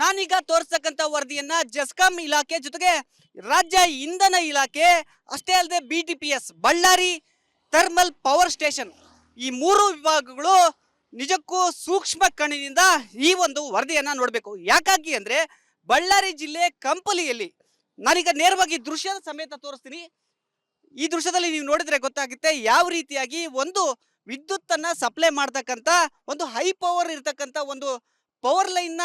ನಾನೀಗ ತೋರಿಸ್ತಕ್ಕಂಥ ವರದಿಯನ್ನ ಜಸ್ಕಾಂ ಇಲಾಖೆ ಜೊತೆಗೆ ರಾಜ್ಯ ಇಂಧನ ಇಲಾಖೆ, ಅಷ್ಟೇ ಅಲ್ಲದೆ B T P S Ballari thermal power station ಈ ಮೂರು ವಿಭಾಗಗಳು ನಿಜಕ್ಕೂ ಸೂಕ್ಷ್ಮ ಕಣ್ಣಿನಿಂದ ಈ ಒಂದು ವರದಿಯನ್ನ ನೋಡಬೇಕು. ಯಾಕಾಗಿ ಅಂದ್ರೆ ಬಳ್ಳಾರಿ ಜಿಲ್ಲೆ ಕಂಪಲಿಯಲ್ಲಿ ನಾನೀಗ ನೇರವಾಗಿ ದೃಶ್ಯದ ಸಮೇತ ತೋರಿಸ್ತೀನಿ. ಈ ದೃಶ್ಯದಲ್ಲಿ ನೀವು ನೋಡಿದ್ರೆ ಗೊತ್ತಾಗುತ್ತೆ ಯಾವ ರೀತಿಯಾಗಿ ಒಂದು ವಿದ್ಯುತ್ತನ್ನು ಸಪ್ಲೈ ಮಾಡ್ತಕ್ಕಂಥ, ಒಂದು ಹೈ ಪವರ್ ಇರತಕ್ಕಂಥ ಒಂದು ಪವರ್ ಲೈನ್ನ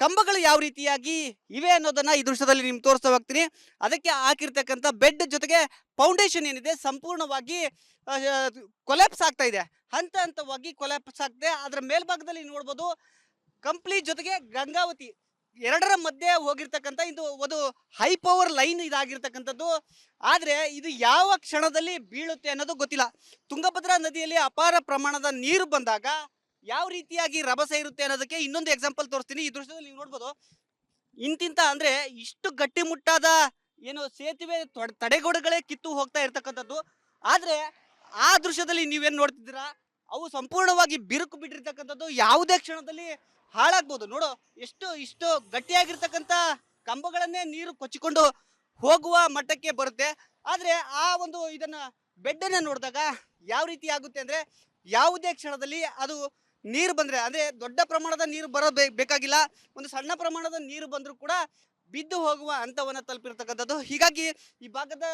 ಕಂಬಗಳು ಯಾವ ರೀತಿಯಾಗಿ ಇವೆ ಅನ್ನೋದನ್ನ ಈ ದೃಶ್ಯದಲ್ಲಿ ನಿಮ್ಗೆ ತೋರಿಸ್ತಾ ಹೋಗ್ತೀನಿ. ಅದಕ್ಕೆ ಹಾಕಿರ್ತಕ್ಕಂಥ ಬೆಡ್ ಜೊತೆಗೆ ಫೌಂಡೇಶನ್ ಏನಿದೆ, ಸಂಪೂರ್ಣವಾಗಿ ಕೊಲ್ಯಾಪ್ಸ್ ಆಗ್ತಾ ಇದೆ. ಹಂತ ಹಂತವಾಗಿ ಕೊಲ್ಯಾಪ್ಸ್ ಆಗ್ತದೆ. ಅದರ ಮೇಲ್ಭಾಗದಲ್ಲಿ ನೋಡ್ಬೋದು ಕಂಪ್ಲಿ ಜೊತೆಗೆ ಗಂಗಾವತಿ. ಎರಡರ ಮಧ್ಯೆ ಹೋಗಿರ್ತಕ್ಕಂಥ ಇದು ಒಂದು ಹೈ ಪವರ್ ಲೈನ್ ಇದಾಗಿರ್ತಕ್ಕಂಥದ್ದು. ಆದರೆ ಇದು ಯಾವ ಕ್ಷಣದಲ್ಲಿ ಬೀಳುತ್ತೆ ಅನ್ನೋದು ಗೊತ್ತಿಲ್ಲ. ತುಂಗಭದ್ರಾ ನದಿಯಲ್ಲಿ ಅಪಾರ ಪ್ರಮಾಣದ ನೀರು ಬಂದಾಗ ಯಾವ ರೀತಿಯಾಗಿ ರಭಸ ಇರುತ್ತೆ ಅನ್ನೋದಕ್ಕೆ ಇನ್ನೊಂದು ಎಕ್ಸಾಂಪಲ್ ತೋರಿಸ್ತೀನಿ. ಈ ದೃಶ್ಯದಲ್ಲಿ ನೀವು ನೋಡ್ಬೋದು, ಇಂತಿಂತ ಅಂದ್ರೆ ಇಷ್ಟು ಗಟ್ಟಿಮುಟ್ಟಾದ ಏನು ಸೇತುವೆ ತೊಡ್- ತಡೆಗೋಡೆಗಳೇ ಕಿತ್ತು ಹೋಗ್ತಾ ಇರ್ತಕ್ಕಂಥದ್ದು. ಆದ್ರೆ ಆ ದೃಶ್ಯದಲ್ಲಿ ನೀವೇನ್ ನೋಡ್ತಿದ್ದೀರಾ? ಅವು ಸಂಪೂರ್ಣವಾಗಿ ಬಿರುಕು ಬಿಟ್ಟಿರ್ತಕ್ಕಂಥದ್ದು ಯಾವುದೇ ಕ್ಷಣದಲ್ಲಿ ಹಾಳಾಗ್ಬೋದು. ನೋಡು, ಎಷ್ಟು, ಇಷ್ಟು ಗಟ್ಟಿಯಾಗಿರ್ತಕ್ಕಂಥ ಕಂಬಗಳನ್ನೇ ನೀರು ಕೊಚ್ಚಿಕೊಂಡು ಹೋಗುವ ಮಟ್ಟಕ್ಕೆ ಬರುತ್ತೆ. ಆದ್ರೆ ಆ ಒಂದು ಇದನ್ನ ಬೆಡ್ಡನ್ನ ನೋಡಿದಾಗ ಯಾವ ರೀತಿ ಆಗುತ್ತೆ ಅಂದ್ರೆ ಯಾವುದೇ ಕ್ಷಣದಲ್ಲಿ ಅದು ನೀರು ಬಂದ್ರೆ, ಅಂದ್ರೆ ದೊಡ್ಡ ಪ್ರಮಾಣದ ನೀರು ಬರೋ ಬೇಕಾಗಿಲ್ಲ. ಒಂದು ಸಣ್ಣ ಪ್ರಮಾಣದ ನೀರು ಬಂದರೂ ಕೂಡ ಬಿದ್ದು ಹೋಗುವ ಹಂತವನ್ನು ತಲುಪಿರ್ತಕ್ಕಂಥದ್ದು. ಹೀಗಾಗಿ ಈ ಭಾಗದ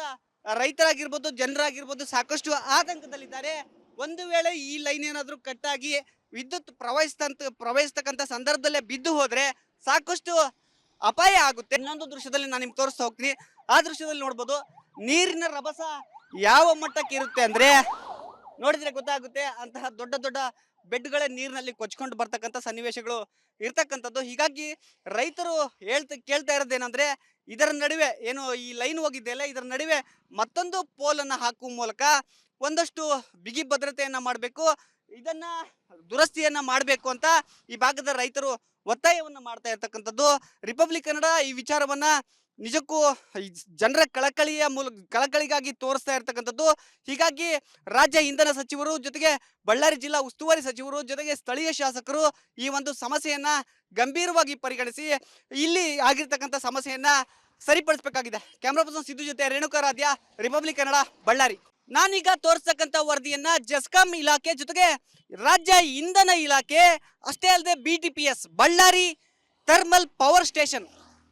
ರೈತರಾಗಿರ್ಬೋದು, ಜನರಾಗಿರ್ಬೋದು ಸಾಕಷ್ಟು ಆತಂಕದಲ್ಲಿದ್ದಾರೆ. ಒಂದು ವೇಳೆ ಈ ಲೈನ್ ಏನಾದರೂ ಕಟ್ಟಾಗಿ ವಿದ್ಯುತ್ ಪ್ರವಹಿಸ್ತಂತ ಪ್ರವಹಿಸ್ತಕ್ಕಂಥ ಸಂದರ್ಭದಲ್ಲೇ ಬಿದ್ದು ಹೋದರೆ ಸಾಕಷ್ಟು ಅಪಾಯ ಆಗುತ್ತೆ. ಇನ್ನೊಂದು ದೃಶ್ಯದಲ್ಲಿ ನಾನು ನಿಮ್ಗೆ ತೋರಿಸ್ತಾ ಹೋಗ್ತೀನಿ. ಆ ದೃಶ್ಯದಲ್ಲಿ ನೋಡ್ಬೋದು, ನೀರಿನ ರಭಸ ಯಾವ ಮಟ್ಟಕ್ಕೆ ಇರುತ್ತೆ ಅಂದ್ರೆ, ನೋಡಿದ್ರೆ ಗೊತ್ತಾಗುತ್ತೆ, ಅಂತಹ ದೊಡ್ಡ ದೊಡ್ಡ ಬೆಡ್ಗಳೇ ನೀರಿನಲ್ಲಿ ಕೊಚ್ಕೊಂಡು ಬರ್ತಕ್ಕಂಥ ಸನ್ನಿವೇಶಗಳು ಇರ್ತಕ್ಕಂಥದ್ದು. ಹೀಗಾಗಿ ರೈತರು ಹೇಳ್ತಾ, ಕೇಳ್ತಾ ಇರೋದೇನಂದ್ರೆ, ಇದರ ನಡುವೆ ಏನು ಈ ಲೈನ್ ಹೋಗಿದೆಯಲ್ಲ, ಇದರ ನಡುವೆ ಮತ್ತೊಂದು ಪೋಲನ್ನು ಹಾಕುವ ಮೂಲಕ ಒಂದಷ್ಟು ಬಿಗಿ ಭದ್ರತೆಯನ್ನು ಮಾಡಬೇಕು, ಇದನ್ನ ದುರಸ್ತಿಯನ್ನ ಮಾಡಬೇಕು ಅಂತ ಈ ಭಾಗದ ರೈತರು ಒತ್ತಾಯವನ್ನು ಮಾಡ್ತಾ ಇರ್ತಕ್ಕಂಥದ್ದು. ರಿಪಬ್ಲಿಕ್ ಕನ್ನಡ ಈ ವಿಚಾರವನ್ನ ನಿಜಕ್ಕೂ ಜನರ ಕಳಕಳಿಯ ಮೂಲಕ ಕಳಕಳಿಗಾಗಿ ತೋರಿಸ್ತಾ ಇರ್ತಕ್ಕಂಥದ್ದು. ಹೀಗಾಗಿ ರಾಜ್ಯ ಇಂಧನ ಸಚಿವರು ಜೊತೆಗೆ ಬಳ್ಳಾರಿ ಜಿಲ್ಲಾ ಉಸ್ತುವಾರಿ ಸಚಿವರು ಜೊತೆಗೆ ಸ್ಥಳೀಯ ಶಾಸಕರು ಈ ಒಂದು ಸಮಸ್ಯೆಯನ್ನ ಗಂಭೀರವಾಗಿ ಪರಿಗಣಿಸಿ ಇಲ್ಲಿ ಆಗಿರ್ತಕ್ಕಂಥ ಸಮಸ್ಯೆಯನ್ನ ಸರಿಪಡಿಸಬೇಕಾಗಿದೆ. ಕ್ಯಾಮ್ರಾ ಪರ್ಸನ್ ಸಿದ್ದು ಜೊತೆ ರೇಣುಕಾರಾಧ್ಯ ರಿಪಬ್ಲಿಕ್ ಕನ್ನಡ, ಬಳ್ಳಾರಿ. ನಾನೀಗ ತೋರಿಸ್ತಕ್ಕಂಥ ವರದಿಯನ್ನ ಜಸ್ಕಾಂ ಇಲಾಖೆ ಜೊತೆಗೆ ರಾಜ್ಯ ಇಂಧನ ಇಲಾಖೆ, ಅಷ್ಟೇ ಅಲ್ಲದೆ B T P S Ballari thermal power station.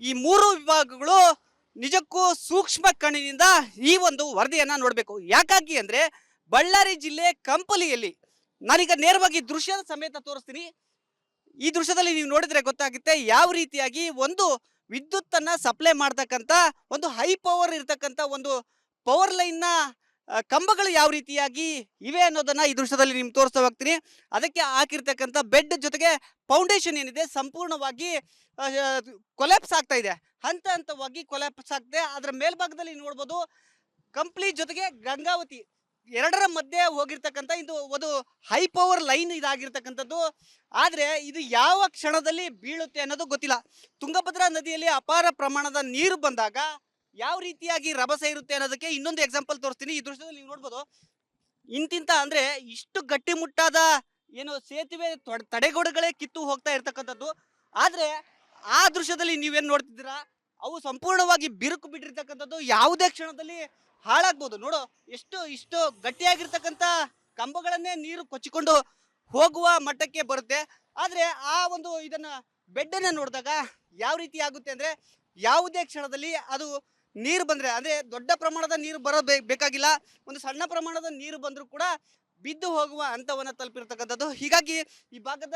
ಈ ಮೂರು ವಿಭಾಗಗಳು ನಿಜಕ್ಕೂ ಸೂಕ್ಷ್ಮ ಕಣ್ಣಿನಿಂದ ಈ ಒಂದು ವರದಿಯನ್ನು ನೋಡಬೇಕು. ಯಾಕಾಗಿ ಅಂದ್ರೆ ಬಳ್ಳಾರಿ ಜಿಲ್ಲೆ ಕಂಪಲಿಯಲ್ಲಿ ನಾನೀಗ ನೇರವಾಗಿ ದೃಶ್ಯದ ಸಮೇತ ತೋರಿಸ್ತೀನಿ. ಈ ದೃಶ್ಯದಲ್ಲಿ ನೀವು ನೋಡಿದ್ರೆ ಗೊತ್ತಾಗುತ್ತೆ ಯಾವ ರೀತಿಯಾಗಿ ಒಂದು ವಿದ್ಯುತ್ತನ್ನು ಸಪ್ಲೈ ಮಾಡ್ತಕ್ಕಂಥ, ಒಂದು ಹೈ ಪವರ್ ಇರತಕ್ಕಂಥ ಒಂದು ಪವರ್ ಲೈನ್ನ ಕಂಬಗಳು ಯಾವ ರೀತಿಯಾಗಿ ಇವೆ ಅನ್ನೋದನ್ನ ಈ ದೃಶ್ಯದಲ್ಲಿ ನಿಮ್ಗೆ ತೋರಿಸ್ತಾ ಹೋಗ್ತೀನಿ. ಅದಕ್ಕೆ ಹಾಕಿರ್ತಕ್ಕಂಥ ಬೆಡ್ ಜೊತೆಗೆ ಫೌಂಡೇಶನ್ ಏನಿದೆ, ಸಂಪೂರ್ಣವಾಗಿ ಕೊಲೆಪ್ಸ್ ಆಗ್ತಾ ಇದೆ. ಹಂತ ಹಂತವಾಗಿ ಕೊಲೆಪ್ಸ್ ಆಗ್ತದೆ ಅದರ ಮೇಲ್ಭಾಗದಲ್ಲಿ ನೋಡ್ಬೋದು ಕಂಪ್ಲಿ ಜೊತೆಗೆ ಗಂಗಾವತಿ. ಎರಡರ ಮಧ್ಯೆ ಹೋಗಿರ್ತಕ್ಕಂಥ ಇದು ಒಂದು ಹೈ ಪವರ್ ಲೈನ್ ಇದಾಗಿರ್ತಕ್ಕಂಥದ್ದು. ಆದರೆ ಇದು ಯಾವ ಕ್ಷಣದಲ್ಲಿ ಬೀಳುತ್ತೆ ಅನ್ನೋದು ಗೊತ್ತಿಲ್ಲ. ತುಂಗಭದ್ರಾ ನದಿಯಲ್ಲಿ ಅಪಾರ ಪ್ರಮಾಣದ ನೀರು ಬಂದಾಗ ಯಾವ ರೀತಿಯಾಗಿ ರಭಸ ಇರುತ್ತೆ ಅನ್ನೋದಕ್ಕೆ ಇನ್ನೊಂದು ಎಕ್ಸಾಂಪಲ್ ತೋರಿಸ್ತೀನಿ. ಈ ದೃಶ್ಯದಲ್ಲಿ ನೀವು ನೋಡ್ಬೋದು, ಇಂತಿಂತ ಅಂದ್ರೆ ಇಷ್ಟು ಗಟ್ಟಿಮುಟ್ಟಾದ ಏನು ಸೇತುವೆ ತೊಡ್- ತಡೆಗೋಡೆಗಳೇ ಕಿತ್ತು ಹೋಗ್ತಾ ಇರ್ತಕ್ಕಂಥದ್ದು. ಆದ್ರೆ ಆ ದೃಶ್ಯದಲ್ಲಿ ನೀವೇನ್ ನೋಡ್ತಿದ್ದೀರಾ? ಅವು ಸಂಪೂರ್ಣವಾಗಿ ಬಿರುಕು ಬಿಟ್ಟಿರ್ತಕ್ಕಂಥದ್ದು ಯಾವುದೇ ಕ್ಷಣದಲ್ಲಿ ಹಾಳಾಗ್ಬೋದು. ನೋಡು, ಎಷ್ಟು, ಇಷ್ಟು ಗಟ್ಟಿಯಾಗಿರ್ತಕ್ಕಂಥ ಕಂಬಗಳನ್ನೇ ನೀರು ಕೊಚ್ಚಿಕೊಂಡು ಹೋಗುವ ಮಟ್ಟಕ್ಕೆ ಬರುತ್ತೆ. ಆದ್ರೆ ಆ ಒಂದು ಇದನ್ನ ಬೆಡ್ಡನ್ನು ನೋಡಿದಾಗ ಯಾವ ರೀತಿ ಆಗುತ್ತೆ ಅಂದ್ರೆ ಯಾವುದೇ ಕ್ಷಣದಲ್ಲಿ ಅದು ನೀರು ಬಂದರೆ, ಅಂದರೆ ದೊಡ್ಡ ಪ್ರಮಾಣದ ನೀರು ಬರೋ ಬೇ- ಬೇಕಾಗಿಲ್ಲ. ಒಂದು ಸಣ್ಣ ಪ್ರಮಾಣದ ನೀರು ಬಂದರೂ ಕೂಡ ಬಿದ್ದು ಹೋಗುವ ಹಂತವನ್ನು ತಲುಪಿರ್ತಕ್ಕಂಥದ್ದು. ಹೀಗಾಗಿ ಈ ಭಾಗದ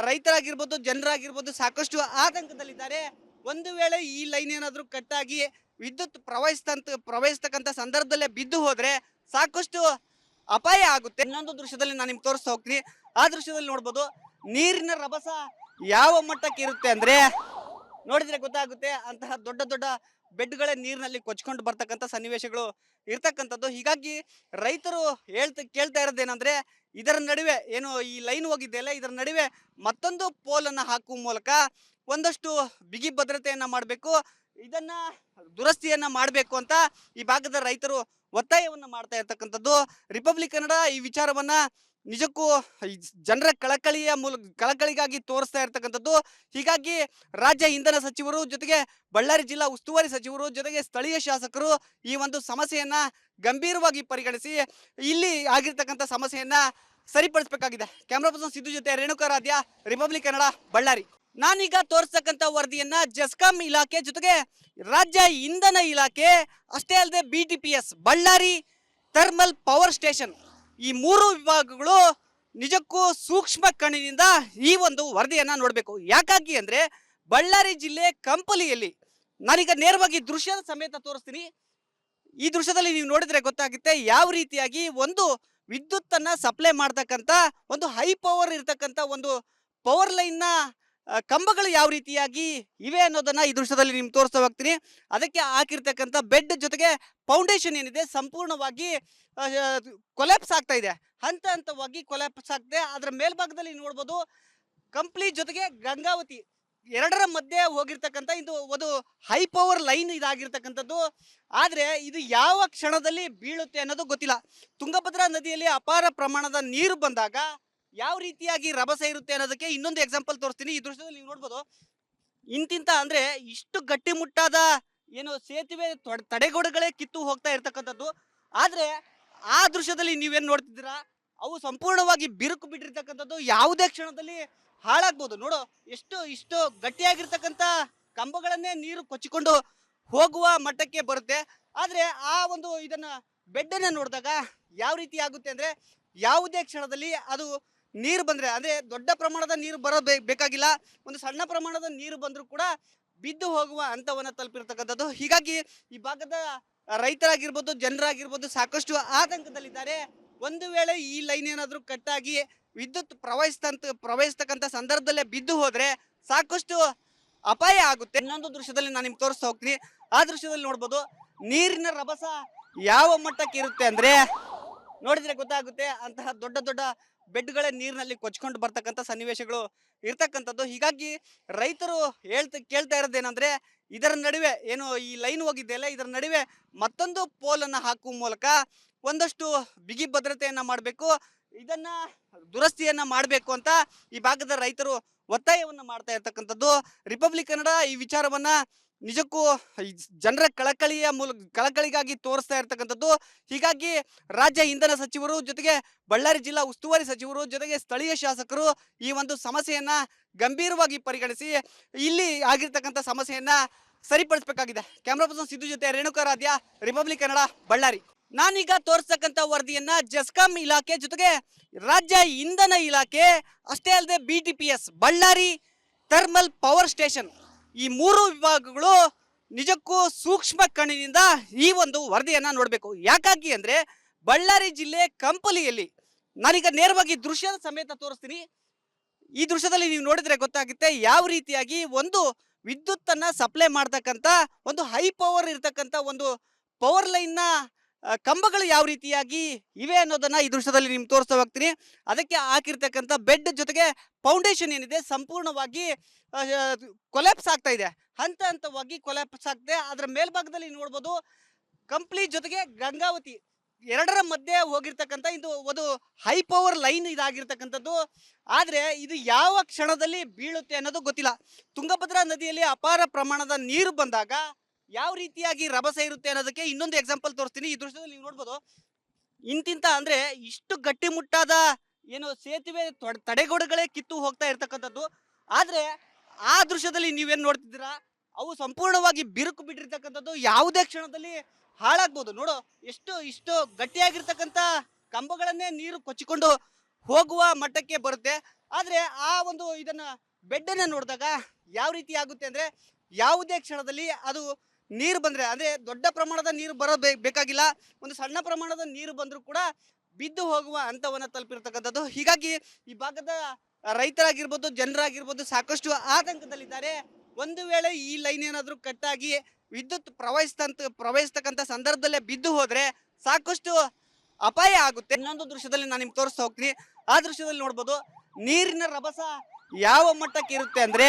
ರೈತರಾಗಿರ್ಬೋದು, ಜನರಾಗಿರ್ಬೋದು ಸಾಕಷ್ಟು ಆತಂಕದಲ್ಲಿದ್ದಾರೆ. ಒಂದು ವೇಳೆ ಈ ಲೈನ್ ಏನಾದರೂ ಕಟ್ಟಾಗಿ ವಿದ್ಯುತ್ ಪ್ರವಹಿಸ್ತಂತ, ಪ್ರವಹಿಸ್ತಕ್ಕಂಥ ಸಂದರ್ಭದಲ್ಲೇ ಬಿದ್ದು ಹೋದರೆ ಸಾಕಷ್ಟು ಅಪಾಯ ಆಗುತ್ತೆ. ಇನ್ನೊಂದು ದೃಶ್ಯದಲ್ಲಿ ನಾನು ನಿಮ್ಗೆ ತೋರಿಸ್ತಾ ಹೋಗ್ತೀನಿ. ಆ ದೃಶ್ಯದಲ್ಲಿ ನೋಡ್ಬೋದು, ನೀರಿನ ರಭಸ ಯಾವ ಮಟ್ಟಕ್ಕೆ ಇರುತ್ತೆ ಅಂದರೆ ನೋಡಿದರೆ ಗೊತ್ತಾಗುತ್ತೆ, ಅಂತಹ ದೊಡ್ಡ ದೊಡ್ಡ ಬೆಡ್ಗಳೇ ನೀರಿನಲ್ಲಿ ಕೊಚ್ಕೊಂಡು ಬರ್ತಕ್ಕಂಥ ಸನ್ನಿವೇಶಗಳು ಇರ್ತಕ್ಕಂಥದ್ದು. ಹೀಗಾಗಿ ರೈತರು ಹೇಳ್ತ ಕೇಳ್ತಾ ಇರೋದೇನಂದ್ರೆ, ಇದರ ನಡುವೆ ಏನು ಈ ಲೈನ್ ಹೋಗಿದೆಯಲ್ಲ, ಇದರ ನಡುವೆ ಮತ್ತೊಂದು ಪೋಲನ್ನು ಹಾಕುವ ಮೂಲಕ ಒಂದಷ್ಟು ಬಿಗಿ ಭದ್ರತೆಯನ್ನು ಮಾಡಬೇಕು, ಇದನ್ನ ದುರಸ್ತಿಯನ್ನ ಮಾಡಬೇಕು ಅಂತ ಈ ಭಾಗದ ರೈತರು ಒತ್ತಾಯವನ್ನು ಮಾಡ್ತಾ ಇರ್ತಕ್ಕಂಥದ್ದು. ರಿಪಬ್ಲಿಕ್ ಕನ್ನಡ ಈ ವಿಚಾರವನ್ನ ನಿಜಕ್ಕೂ ಜನರ ಕಳಕಳಿಯ ಮೂಲ, ಕಳಕಳಿಗಾಗಿ ತೋರಿಸ್ತಾ ಇರ್ತಕ್ಕಂಥದ್ದು. ಹೀಗಾಗಿ ರಾಜ್ಯ ಇಂಧನ ಸಚಿವರು ಜೊತೆಗೆ ಬಳ್ಳಾರಿ ಜಿಲ್ಲಾ ಉಸ್ತುವಾರಿ ಸಚಿವರು ಜೊತೆಗೆ ಸ್ಥಳೀಯ ಶಾಸಕರು ಈ ಒಂದು ಸಮಸ್ಯೆಯನ್ನು ಗಂಭೀರವಾಗಿ ಪರಿಗಣಿಸಿ ಇಲ್ಲಿ ಆಗಿರ್ತಕ್ಕಂಥ ಸಮಸ್ಯೆಯನ್ನು ಸರಿಪಡಿಸಬೇಕಾಗಿದೆ. ಕ್ಯಾಮ್ರಾ ಪರ್ಸನ್ ಸಿದ್ದು ಜೊತೆ ರೇಣುಕಾರಾಧ್ಯ ರಿಪಬ್ಲಿಕ್ ಕನ್ನಡ ಬಳ್ಳಾರಿ. ನಾನೀಗ ತೋರಿಸ್ತಕ್ಕಂಥ ವರದಿಯನ್ನ ಜಸ್ಕಾಂ ಇಲಾಖೆ ಜೊತೆಗೆ ರಾಜ್ಯ ಇಂಧನ ಇಲಾಖೆ, ಅಷ್ಟೇ ಅಲ್ಲದೆ B T P S Ballari thermal power station. ಈ ಮೂರು ವಿಭಾಗಗಳು ನಿಜಕ್ಕೂ ಸೂಕ್ಷ್ಮ ಕಣ್ಣಿನಿಂದ ಈ ಒಂದು ವರದಿಯನ್ನು ನೋಡಬೇಕು. ಯಾಕಾಗಿ ಅಂದ್ರೆ ಬಳ್ಳಾರಿ ಜಿಲ್ಲೆ ಕಂಪಲಿಯಲ್ಲಿ ನಾನೀಗ ನೇರವಾಗಿ ದೃಶ್ಯದ ಸಮೇತ ತೋರಿಸ್ತೀನಿ. ಈ ದೃಶ್ಯದಲ್ಲಿ ನೀವು ನೋಡಿದ್ರೆ ಗೊತ್ತಾಗುತ್ತೆ ಯಾವ ರೀತಿಯಾಗಿ ಒಂದು ವಿದ್ಯುತ್ತನ್ನು ಸಪ್ಲೈ ಮಾಡ್ತಕ್ಕಂಥ ಒಂದು ಹೈ ಪವರ್ ಇರತಕ್ಕಂಥ ಒಂದು ಪವರ್ ಲೈನ್ನ ಆ, ಕಂಬಗಳು ಯಾವ ರೀತಿಯಾಗಿ ಇವೆ ಅನ್ನೋದನ್ನ ಈ ದೃಶ್ಯದಲ್ಲಿ ನಿಮ್ಗೆ ತೋರಿಸ್ತಾ ಹೋಗ್ತೀನಿ. ಅದಕ್ಕೆ ಹಾಕಿರ್ತಕ್ಕಂಥ ಬೆಡ್ ಜೊತೆಗೆ ಫೌಂಡೇಶನ್ ಏನಿದೆ, ಸಂಪೂರ್ಣವಾಗಿ ಕೊಲ್ಯಾಪ್ಸ್ ಆಗ್ತಾ ಇದೆ. ಹಂತ ಹಂತವಾಗಿ ಕೊಲ್ಯಾಪ್ಸ್ ಆಗ್ತದೆ. ಅದರ ಮೇಲ್ಭಾಗದಲ್ಲಿ ನೋಡ್ಬೋದು, ಕಂಪ್ಲಿ ಜೊತೆಗೆ ಗಂಗಾವತಿ. ಎರಡರ ಮಧ್ಯೆ ಹೋಗಿರ್ತಕ್ಕಂಥ ಇದು ಒಂದು ಹೈ ಪವರ್ ಲೈನ್ ಇದಾಗಿರ್ತಕ್ಕಂಥದ್ದು. ಆದರೆ ಇದು ಯಾವ ಕ್ಷಣದಲ್ಲಿ ಬೀಳುತ್ತೆ ಅನ್ನೋದು ಗೊತ್ತಿಲ್ಲ. ತುಂಗಭದ್ರಾ ನದಿಯಲ್ಲಿ ಅಪಾರ ಪ್ರಮಾಣದ ನೀರು ಬಂದಾಗ ಯಾವ ರೀತಿಯಾಗಿ ರಭಸ ಇರುತ್ತೆ ಅನ್ನೋದಕ್ಕೆ ಇನ್ನೊಂದು ಎಕ್ಸಾಂಪಲ್ ತೋರಿಸ್ತೀನಿ. ಈ ದೃಶ್ಯದಲ್ಲಿ ನೀವು ನೋಡ್ಬೋದು, ಇಂತಿಂತ ಅಂದ್ರೆ ಇಷ್ಟು ಗಟ್ಟಿಮುಟ್ಟಾದ ಏನು ಸೇತುವೆ ತೊಡ್- ತಡೆಗೋಡೆಗಳೇ ಕಿತ್ತು ಹೋಗ್ತಾ ಇರ್ತಕ್ಕಂಥದ್ದು. ಆದ್ರೆ ಆ ದೃಶ್ಯದಲ್ಲಿ ನೀವೇನು ನೋಡ್ತಿದ್ದೀರಾ? ಅವು ಸಂಪೂರ್ಣವಾಗಿ ಬಿರುಕು ಬಿಟ್ಟಿರ್ತಕ್ಕಂಥದ್ದು ಯಾವುದೇ ಕ್ಷಣದಲ್ಲಿ ಹಾಳಾಗ್ಬೋದು. ನೋಡು, ಎಷ್ಟು, ಇಷ್ಟು ಗಟ್ಟಿಯಾಗಿರ್ತಕ್ಕಂಥ ಕಂಬಗಳನ್ನೇ ನೀರು ಕೊಚ್ಚಿಕೊಂಡು ಹೋಗುವ ಮಟ್ಟಕ್ಕೆ ಬರುತ್ತೆ. ಆದ್ರೆ ಆ ಒಂದು ಇದನ್ನ ಬೆಡ್ಡನ್ನ ನೋಡಿದಾಗ ಯಾವ ರೀತಿ ಆಗುತ್ತೆ ಅಂದ್ರೆ ಯಾವುದೇ ಕ್ಷಣದಲ್ಲಿ ಅದು ನೀರು ಬಂದ್ರೆ, ಅಂದ್ರೆ ದೊಡ್ಡ ಪ್ರಮಾಣದ ನೀರು ಬರೋ ಬೇಕಾಗಿಲ್ಲ. ಒಂದು ಸಣ್ಣ ಪ್ರಮಾಣದ ನೀರು ಬಂದರೂ ಕೂಡ ಬಿದ್ದು ಹೋಗುವ ಹಂತವನ್ನು ತಲುಪಿರ್ತಕ್ಕಂಥದ್ದು. ಹೀಗಾಗಿ ಈ ಭಾಗದ ರೈತರಾಗಿರ್ಬೋದು, ಜನರಾಗಿರ್ಬೋದು ಸಾಕಷ್ಟು ಆತಂಕದಲ್ಲಿದ್ದಾರೆ. ಒಂದು ವೇಳೆ ಈ ಲೈನ್ ಏನಾದರೂ ಕಟ್ಟಾಗಿ ವಿದ್ಯುತ್ ಪ್ರವಹಿಸ್ತಂತ, ಪ್ರವಹಿಸ್ತಕ್ಕಂಥ ಸಂದರ್ಭದಲ್ಲೇ ಬಿದ್ದು ಹೋದರೆ ಸಾಕಷ್ಟು ಅಪಾಯ ಆಗುತ್ತೆ. ಇನ್ನೊಂದು ದೃಶ್ಯದಲ್ಲಿ ನಾನು ನಿಮ್ಗೆ ತೋರಿಸ್ತಾ ಹೋಗ್ತೀನಿ. ಆ ದೃಶ್ಯದಲ್ಲಿ ನೋಡ್ಬೋದು, ನೀರಿನ ರಭಸ ಯಾವ ಮಟ್ಟಕ್ಕೆ ಇರುತ್ತೆ ಅಂದ್ರೆ, ನೋಡಿದ್ರೆ ಗೊತ್ತಾಗುತ್ತೆ, ಅಂತಹ ದೊಡ್ಡ ದೊಡ್ಡ ಬೆಡ್ಗಳೇ ನೀರಿನಲ್ಲಿ ಕೊಚ್ಕೊಂಡು ಬರ್ತಕ್ಕಂಥ ಸನ್ನಿವೇಶಗಳು ಇರ್ತಕ್ಕಂಥದ್ದು. ಹೀಗಾಗಿ ರೈತರು ಹೇಳ್ತಾ, ಕೇಳ್ತಾ ಇರೋದೇನಂದ್ರೆ ಇದರ ನಡುವೆ ಏನು ಈ ಲೈನ್ ಹೋಗಿದೆಯಲ್ಲ, ಇದರ ನಡುವೆ ಮತ್ತೊಂದು ಪೋಲನ್ನು ಹಾಕುವ ಮೂಲಕ ಒಂದಷ್ಟು ಬಿಗಿ ಭದ್ರತೆಯನ್ನು ಮಾಡಬೇಕು, ಇದನ್ನ ದುರಸ್ತಿಯನ್ನ ಮಾಡಬೇಕು ಅಂತ ಈ ಭಾಗದ ರೈತರು ಒತ್ತಾಯವನ್ನು ಮಾಡ್ತಾ ಇರ್ತಕ್ಕಂಥದ್ದು. ರಿಪಬ್ಲಿಕ್ ಕನ್ನಡ ಈ ವಿಚಾರವನ್ನ ನಿಜಕ್ಕೂ ಜನರ ಕಳಕಳಿಯ ಮೂಲಕ ಕಳಕಳಿಗಾಗಿ ತೋರಿಸ್ತಾ ಇರ್ತಕ್ಕಂಥದ್ದು. ಹೀಗಾಗಿ ರಾಜ್ಯ ಇಂಧನ ಸಚಿವರು ಜೊತೆಗೆ ಬಳ್ಳಾರಿ ಜಿಲ್ಲಾ ಉಸ್ತುವಾರಿ ಸಚಿವರು ಜೊತೆಗೆ ಸ್ಥಳೀಯ ಶಾಸಕರು ಈ ಒಂದು ಸಮಸ್ಯೆಯನ್ನು ಗಂಭೀರವಾಗಿ ಪರಿಗಣಿಸಿ ಇಲ್ಲಿ ಆಗಿರ್ತಕ್ಕಂಥ ಸಮಸ್ಯೆಯನ್ನು ಸರಿಪಡಿಸಬೇಕಾಗಿದೆ. ಕ್ಯಾಮ್ರಾ ಪರ್ಸನ್ ಸಿದ್ದು ಜೊತೆ ರೇಣುಕಾರಾಧ್ಯ ರಿಪಬ್ಲಿಕ್ ಕನ್ನಡ, ಬಳ್ಳಾರಿ. ನಾನೀಗ ತೋರಿಸ್ತಕ್ಕಂಥ ವರದಿಯನ್ನ ಜಸ್ಕಾಂ ಇಲಾಖೆ ಜೊತೆಗೆ ರಾಜ್ಯ ಇಂಧನ ಇಲಾಖೆ, ಅಷ್ಟೇ ಅಲ್ಲದೆ B T P S Ballari thermal power station. ಈ ಮೂರು ವಿಭಾಗಗಳು ನಿಜಕ್ಕೂ ಸೂಕ್ಷ್ಮ ಕಣ್ಣಿನಿಂದ ಈ ಒಂದು ವರದಿಯನ್ನು ನೋಡಬೇಕು. ಯಾಕಾಗಿ ಅಂದ್ರೆ ಬಳ್ಳಾರಿ ಜಿಲ್ಲೆ ಕಂಪಲಿಯಲ್ಲಿ ನಾನೀಗ ನೇರವಾಗಿ ದೃಶ್ಯದ ಸಮೇತ ತೋರಿಸ್ತೀನಿ. ಈ ದೃಶ್ಯದಲ್ಲಿ ನೀವು ನೋಡಿದ್ರೆ ಗೊತ್ತಾಗುತ್ತೆ ಯಾವ ರೀತಿಯಾಗಿ ಒಂದು ವಿದ್ಯುತ್ತನ್ನು ಸಪ್ಲೈ ಮಾಡ್ತಕ್ಕಂಥ ಒಂದು ಹೈ ಪವರ್ ಇರ್ತಕ್ಕಂಥ ಒಂದು ಪವರ್ ಲೈನ್ನ ಆ, ಕಂಬಗಳು ಯಾವ ರೀತಿಯಾಗಿ ಇವೆ ಅನ್ನೋದನ್ನ ಈ ದೃಶ್ಯದಲ್ಲಿ ನಿಮ್ಗೆ ತೋರಿಸ್ತಾ ಹೋಗ್ತೀನಿ. ಅದಕ್ಕೆ ಹಾಕಿರ್ತಕ್ಕಂಥ ಬೆಡ್ ಜೊತೆಗೆ ಫೌಂಡೇಶನ್ ಏನಿದೆ ಸಂಪೂರ್ಣವಾಗಿ ಕೊಲ್ಯಾಪ್ಸ್ ಆಗ್ತಾ ಇದೆ. ಹಂತ ಹಂತವಾಗಿ ಕೊಲ್ಯಾಪ್ಸ್ ಆಗ್ತದೆ. ಅದರ ಮೇಲ್ಭಾಗದಲ್ಲಿ ನೋಡ್ಬೋದು ಕಂಪ್ಲಿ ಜೊತೆಗೆ ಗಂಗಾವತಿ. ಎರಡರ ಮಧ್ಯೆ ಹೋಗಿರ್ತಕ್ಕಂಥ ಇದು ಒಂದು ಹೈ ಪವರ್ ಲೈನ್ ಇದಾಗಿರ್ತಕ್ಕಂಥದ್ದು. ಆದರೆ ಇದು ಯಾವ ಕ್ಷಣದಲ್ಲಿ ಬೀಳುತ್ತೆ ಅನ್ನೋದು ಗೊತ್ತಿಲ್ಲ. ತುಂಗಭದ್ರಾ ನದಿಯಲ್ಲಿ ಅಪಾರ ಪ್ರಮಾಣದ ನೀರು ಬಂದಾಗ ಯಾವ ರೀತಿಯಾಗಿ ರಭಸ ಇರುತ್ತೆ ಅನ್ನೋದಕ್ಕೆ ಇನ್ನೊಂದು ಎಕ್ಸಾಂಪಲ್ ತೋರಿಸ್ತೀನಿ. ಈ ದೃಶ್ಯದಲ್ಲಿ ನೀವು ನೋಡ್ಬೋದು, ಇಂತಿಂತ ಅಂದ್ರೆ ಇಷ್ಟು ಗಟ್ಟಿಮುಟ್ಟಾದ ಏನು ಸೇತುವೆ ತೊಡ್- ತಡೆಗೋಡೆಗಳೇ ಕಿತ್ತು ಹೋಗ್ತಾ ಇರ್ತಕ್ಕಂಥದ್ದು. ಆದ್ರೆ ಆ ದೃಶ್ಯದಲ್ಲಿ ನೀವೇನ್ ನೋಡ್ತಿದ್ದೀರಾ? ಅವು ಸಂಪೂರ್ಣವಾಗಿ ಬಿರುಕು ಬಿಟ್ಟಿರ್ತಕ್ಕಂಥದ್ದು. ಯಾವುದೇ ಕ್ಷಣದಲ್ಲಿ ಹಾಳಾಗ್ಬೋದು. ನೋಡು, ಎಷ್ಟು, ಇಷ್ಟು ಗಟ್ಟಿಯಾಗಿರ್ತಕ್ಕಂಥ ಕಂಬಗಳನ್ನೇ ನೀರು ಕೊಚ್ಚಿಕೊಂಡು ಹೋಗುವ ಮಟ್ಟಕ್ಕೆ ಬರುತ್ತೆ. ಆದರೆ ಆ ಒಂದು ಇದನ್ನ, ಬೆಡ್ಡನ್ನ ನೋಡಿದಾಗ ಯಾವ ರೀತಿ ಆಗುತ್ತೆ ಅಂದ್ರೆ ಯಾವುದೇ ಕ್ಷಣದಲ್ಲಿ ಅದು ನೀರು ಬಂದರೆ, ಅಂದರೆ ದೊಡ್ಡ ಪ್ರಮಾಣದ ನೀರು ಬರೋ ಬೇಕಾಗಿಲ್ಲ. ಒಂದು ಸಣ್ಣ ಪ್ರಮಾಣದ ನೀರು ಬಂದರೂ ಕೂಡ ಬಿದ್ದು ಹೋಗುವ ಹಂತವನ್ನು ತಲುಪಿರ್ತಕ್ಕಂಥದ್ದು. ಹೀಗಾಗಿ ಈ ಭಾಗದ ರೈತರಾಗಿರ್ಬೋದು, ಜನರಾಗಿರ್ಬೋದು ಸಾಕಷ್ಟು ಆತಂಕದಲ್ಲಿದ್ದಾರೆ. ಒಂದು ವೇಳೆ ಈ ಲೈನ್ ಏನಾದರೂ ಕಟ್ಟಾಗಿ ವಿದ್ಯುತ್ ಪ್ರವಹಿಸ್ತಂತ, ಪ್ರವಹಿಸ್ತಕ್ಕಂಥ ಸಂದರ್ಭದಲ್ಲೇ ಬಿದ್ದು ಹೋದರೆ ಸಾಕಷ್ಟು ಅಪಾಯ ಆಗುತ್ತೆ. ಇನ್ನೊಂದು ದೃಶ್ಯದಲ್ಲಿ ನಾನು ನಿಮ್ಗೆ ತೋರಿಸ್ತಾ ಹೋಗ್ತೀನಿ. ಆ ದೃಶ್ಯದಲ್ಲಿ ನೋಡ್ಬೋದು, ನೀರಿನ ರಭಸ ಯಾವ ಮಟ್ಟಕ್ಕೆ ಇರುತ್ತೆ ಅಂದರೆ,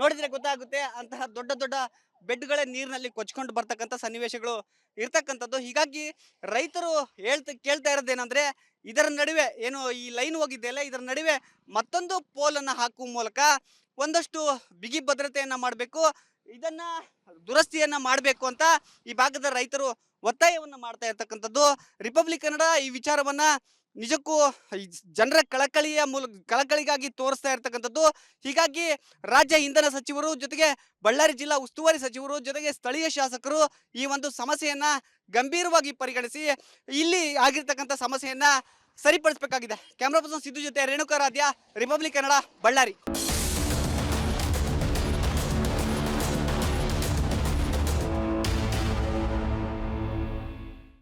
ನೋಡಿದರೆ ಗೊತ್ತಾಗುತ್ತೆ. ಅಂತಹ ದೊಡ್ಡ ದೊಡ್ಡ ಬೆಡ್ಗಳೇ ನೀರಿನಲ್ಲಿ ಕೊಚ್ಕೊಂಡು ಬರ್ತಕ್ಕಂಥ ಸನ್ನಿವೇಶಗಳು ಇರ್ತಕ್ಕಂಥದ್ದು. ಹೀಗಾಗಿ ರೈತರು ಹೇಳ್ತಾ, ಕೇಳ್ತಾ ಇರೋದೇನಂದ್ರೆ, ಇದರ ನಡುವೆ ಏನು ಈ ಲೈನ್ ಹೋಗಿದೆಯಲ್ಲ, ಇದರ ನಡುವೆ ಮತ್ತೊಂದು ಪೋಲನ್ನು ಹಾಕುವ ಮೂಲಕ ಒಂದಷ್ಟು ಬಿಗಿ ಭದ್ರತೆಯನ್ನು ಮಾಡಬೇಕು, ಇದನ್ನ ದುರಸ್ತಿಯನ್ನ ಮಾಡಬೇಕು ಅಂತ ಈ ಭಾಗದ ರೈತರು ಒತ್ತಾಯವನ್ನು ಮಾಡ್ತಾ ಇರ್ತಕ್ಕಂಥದ್ದು. ರಿಪಬ್ಲಿಕ್ ಕನ್ನಡ ಈ ವಿಚಾರವನ್ನ ನಿಜಕ್ಕೂ ಜನರ ಕಳಕಳಿಯ ಮೂಲ ಕಳಕಳಿಗಾಗಿ ತೋರಿಸ್ತಾ ಇರ್ತಕ್ಕಂಥದ್ದು. ಹೀಗಾಗಿ ರಾಜ್ಯ ಇಂಧನ ಸಚಿವರು ಜೊತೆಗೆ ಬಳ್ಳಾರಿ ಜಿಲ್ಲಾ ಉಸ್ತುವಾರಿ ಸಚಿವರು ಜೊತೆಗೆ ಸ್ಥಳೀಯ ಶಾಸಕರು ಈ ಒಂದು ಸಮಸ್ಯೆಯನ್ನ ಗಂಭೀರವಾಗಿ ಪರಿಗಣಿಸಿ ಇಲ್ಲಿ ಆಗಿರ್ತಕ್ಕಂಥ ಸಮಸ್ಯೆಯನ್ನ ಸರಿಪಡಿಸಬೇಕಾಗಿದೆ. ಕ್ಯಾಮ್ರಾ ಪರ್ಸನ್ ಸಿದ್ದು ಜೊತೆ ರೇಣುಕಾರಾಧ್ಯ ರಿಪಬ್ಲಿಕ್ ಕನ್ನಡ, ಬಳ್ಳಾರಿ.